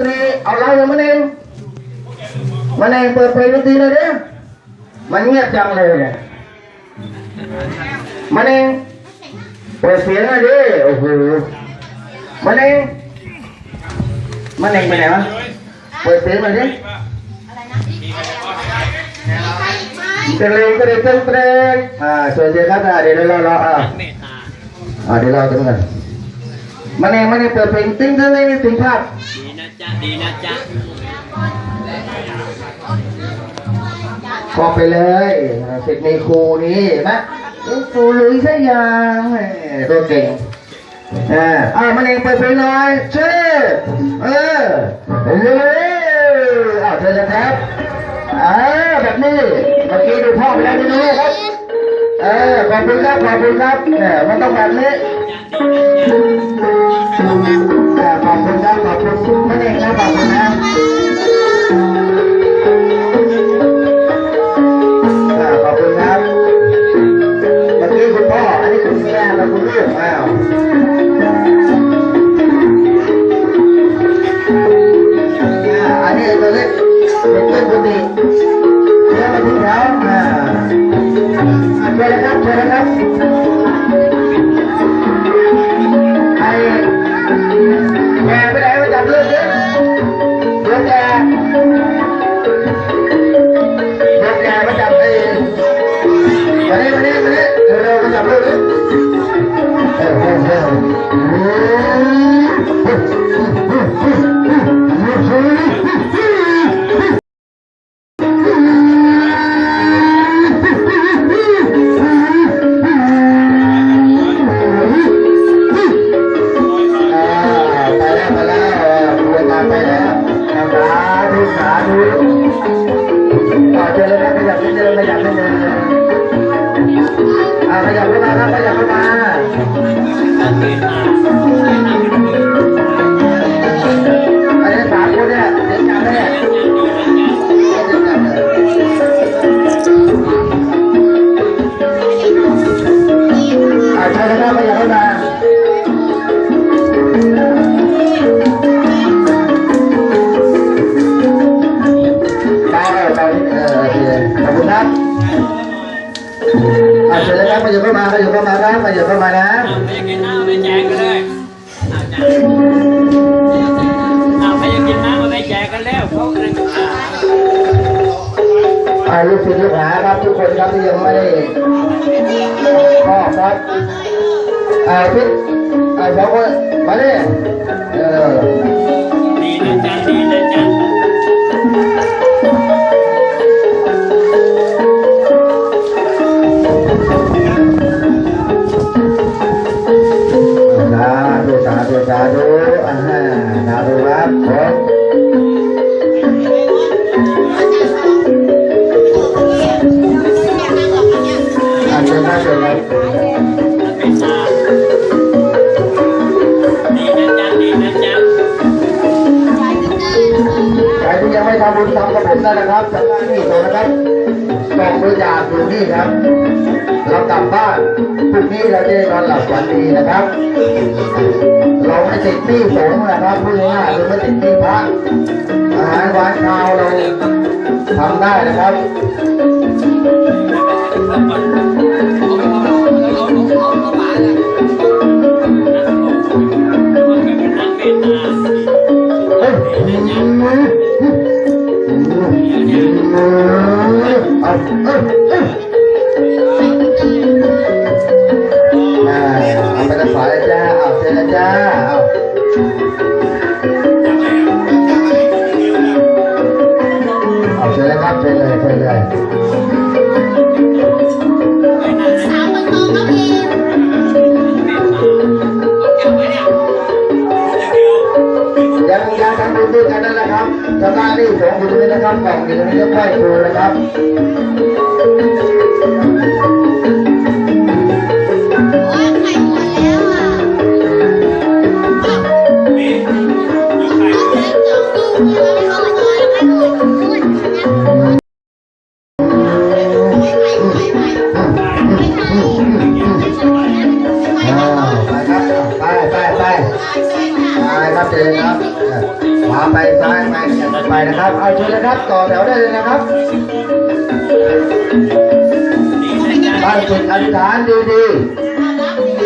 ตรีเอาไล่เลยมันเองมันเองเปิดเพลงดนตรีเลยดิมันเงียบจังเลยเนี่ยมันเองเปิดเสียงหน่ยดิโอ้โหมันเองมันเองไปไหนวะเปิดเสียงหน่อยดิเตรงเตรงเตรงเตรงอ่าสวยเสียครับอ่าเดี๋ยวเราเราอ่าอ่าเดี๋ยวเราดูกันมันเองมันเองเปิดเพลงติ้งติ้งติ้งติ้งภาพ จ๊ะดีนะจ๊ะขอไปเลยสิทธิ์ในครูนี่เห็นไหมครูลุยซะยังแหมตัวเก่งอ่าอ่ามันเองเปิดเพลงหน่อยเชื่อเออเร็วอ่าเชิญนะครับอ่าแบบนี้เมื่อกี้ดูพ่อไปแล้วดูลูกครับเออขอบคุณครับขอบคุณครับเนี่ยมันต้องแบบนี้แต่ขอบคุณครับขอบคุณ ขยับนิดนึงอ่าขยับเข้ามาครับขยับเข้ามา ลูกศิษย์ลูกหาครับทุกคนครับที่ยังไม่ได้พ่อครับอ่าพี่อ่าสองคนมาดิดีนะจ๊ะดีนะจ๊ะ นี่ครับ เรากลับบ้านพรุ่งนี้เราจะได้นอนหลับฝันดีนะครับ เราไม่ติดหนี้สงนะครับพูดง่ายๆคือไม่ติดหนี้พระอาหารหวานข้าวเราทำได้นะครับเอ้ย ยังทำบุญด้วยกันนั่นแหละครับชาวบ้านนี่สองบุญด้วยนะครับกล่องอยู่ตรงนี้ก็ค่อยครูนะครับ นะครับเอาเชิญเลยครับต่อแถวได้เลยนะครับดีนะจ๊ะตั้งจิตอธิษฐานดีๆ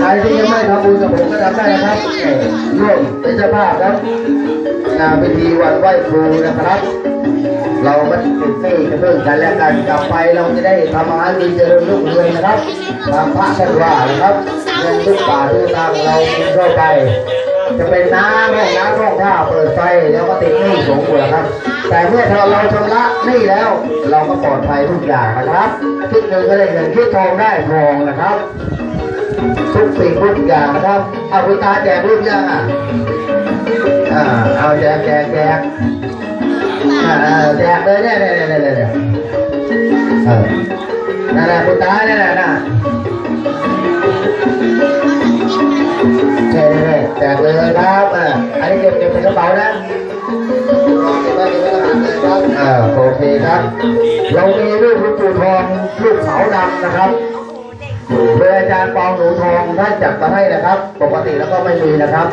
ใครที่ยังไม่ทำบุญกับผมก็ทำได้นะครับร่วมเป็นเจ้าภาพครับงานพิธีวันไหว้ครูนะครับ เราไม่ติดหนี้กับเรื่องกันและกันกลับไปเราจะได้ทำอาหารกินเจริญรุ่งเรืองนะครับตามพระท่านว่านะครับเงินทุกบาททุกตางเรากินเข้าไป จะเป็นน้ำห้อน้ำห้องท่าเปิดไฟแล้วก็ติดหนี้สูงกว่าครับ แต่เมื่อเราชำระหนี้แล้ว เราก็ปลอดภัยทุกอย่างนะครับคิดเงินก็ได้เงินคิดทองได้ทองนะครับทุกสิ่งทุกอย่างนะครับเอาคุณตาแจกรูปยังอะอ่าเอาแจกแจกแจก อ่าอ่าแจกเลยเนี่ยเนี่ยเนี่ยเนี่ยเนี่ยเออนั่นแหละคุณตาเนี่ยนะนะใช่ใช่แจกเลยครับอ่าอันนี้เก็บเก็บในกระเป๋านะเก็บไว้เก็บไว้กระเป๋าเลยครับอ่าโอเคครับ เรามีรูปหลวงปู่ทองรูปเขาดำนะครับโดยอาจารย์ปองหนูทองท่านจัดมาให้นะครับ ปกติแล้วก็ไม่มีนะครับ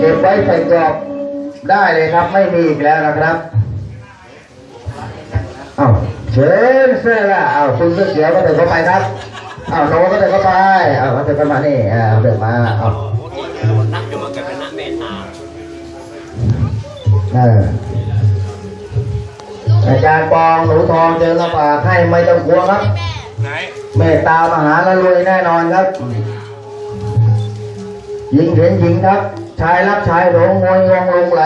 เก็บไว้ใส่กรอบ ได้เลยครับไม่มีอีกแล้วนะครับเอาเชิญเสื้อละเอาคุณเสื้อเขียวก็เดินเข้าไปครับเอาโนก็เดินเข้าไปเอาเขาเดินเข้ามานี่เอาเดินมาเอานักจะมาเกิดเป็นนักเมตตาเอออาจารย์ปองหนูทองเจอละปากให้ไม่ต้องกลัวครับไหนเมตตามหาและรวยแน่นอนครับหญิงเห็นหญิงครับ ชายรักชายหลงงวยงงลงไหล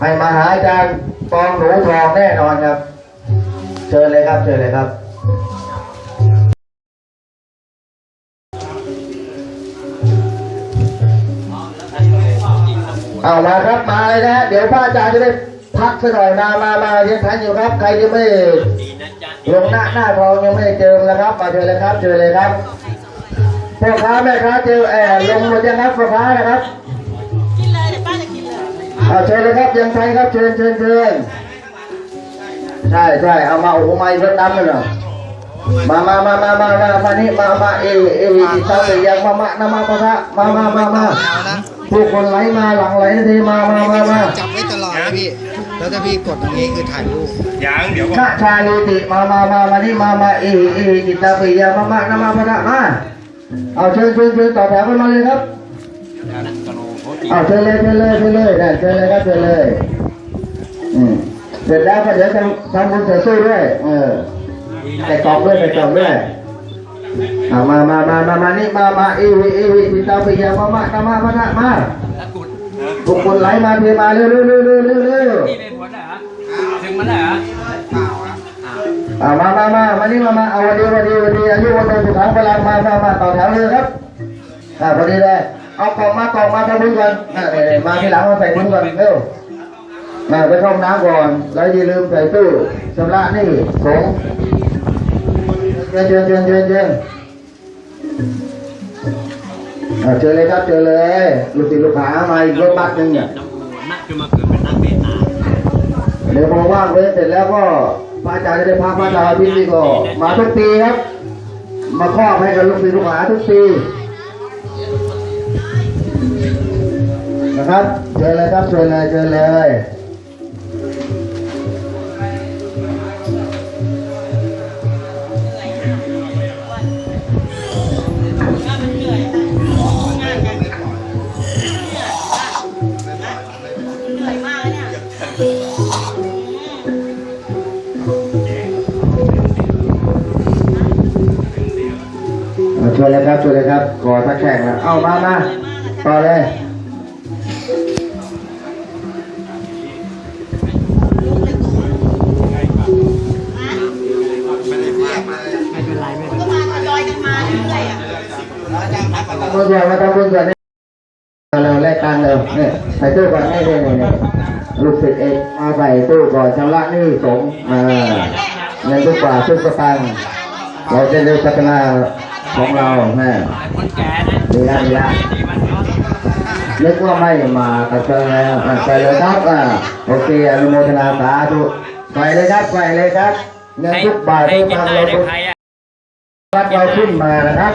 ให้มาหาอาจารย์ปองหนูทองแน่นอนครับ เชิญเลยครับ เชิญเลยครับเอามาครับมาเลยนะเดี๋ยวพระอาจารย์จะได้พักสักหน่อยมามามายังทันอยู่ครับ ใครยังไม่ลงหน้าหน้าทองยังไม่ได้เจอแล้วครับ มาเจอเลยครับ เจอเลยครับพ่อค้าแม่ค้าเจอแอบลงหมดยังครับพ่อค้านะครับ เอาเชิญเลยครับยังไทยครับเชิญเชิญเชิญใช่ใช่เอามาโอ้โหมาอีกรถดำเลยเหรอมามามามามามามานี่มามาเอเออีเต้าเลยยังมามานามาพ่อค้ามามามามาผู้คนไหลมาหลังไหลทีมามามามาจับไว้ตลอดนะพี่แล้วถ้าพี่กดตรงนี้คือถ่ายรูปยังเดี๋ยวก่อนนาชาลีติมามามามานี่มามาเอเออีเต้าเลยยังมามานามาพ่อค้ามาเอาเชิญเชิญเชิญต่อแถวกันมาเลยครับ เอาเชิญเลยเชิญเลยเชิญเลยได้เชิญเลยครับเชิญเลยอืมเสร็จแล้วก็เดี๋ยวทำทำบุญเสร็จสู้ด้วย เออใส่กล่องด้วยใส่กล่องด้วยเอามามามามามานี่มามาเอวิเอวิปิตาปิยามามามามามามามาทุกคนไหลมาเทมาเร็วเร็วเร็วเร็วเร็วเร็วนี่เป็นผลเหรอถึงมันเหรอเอามามามามานี่มามาเอาวันดีวันดีวันดีอายุวันโตสุขังพลังมามามาต่อแถวเลยครับอ่าพอดีเลย เอากองมากองมาทำบุญก่อนเดี๋ยวมาทีหลังมาใส่ถุงก่อนเร็วมาไปเข้าห้องน้ำก่อน แล้วอย่าลืมใส่ตู้ชำระนี่สงเชิญเชิญเชิญเชิญเชิญอ่าเชิญเลยครับเชิญเลยลูกศิษย์ลูกหามาอีกรถบัสหนึ่งเนี่ยเดี๋ยวพอว่างเว้เสร็จแล้วก็พระอาจารย์จะได้พาพระอาจารย์ที่นี่ก็มาทุกปีครับ มาครอบให้กับลูกศิษย์ลูกหาทุกปี นะครับเชิญเลยครับเชิญเลยเชิญเลยเหนื่อยมากเนี่ยช่วยเลยครับช่วยเลยครับกอดตะแข่งแล้วเอามามาต่อเลย ทำบุญก่อนมาทำบุญก่อนนี่เราแลกตังเลยเนี่ยใส่ตู้ก่อนนี่นี่นี่นี่ลูกศิษย์เองมาใส่ตู้ก่อนชำระหนี้สงอ่าเงินทุกบาทุกสตางค์เราจะได้พัฒนาของเราแม่คนแก่นะดีละดีละดีมันเนาะนึกว่าไม่มาก็เจอแล้วไปเลยครับอะโอเคอนุโมทนาสาธุไปเลยครับไปเลยครับเงินทุกบาททุกกินตังได้เราเนี่ยใครอะวัดเราขึ้นมานะครับ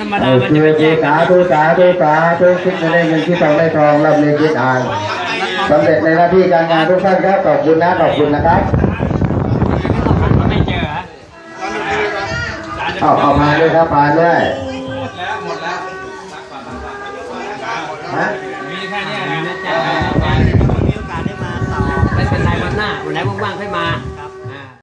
ธรรมเอดาอมันคืจะอไปแยคือกกัสานธุสาธุสาธุคิดจะได้เงินที่ทองได้ทองรับเรียนคิดอ่านสำเร็จในหน้าที่การงานทุกท่านครับขอบคุณนะขอบคุณนะครับไม่เจอเหรอเอาเอามาด้วยครับมาด้วยฮะมีแค่เนี้นะจ๊ะไม่เป็นไรวันหน้าวันไหนว่างๆค่อยมา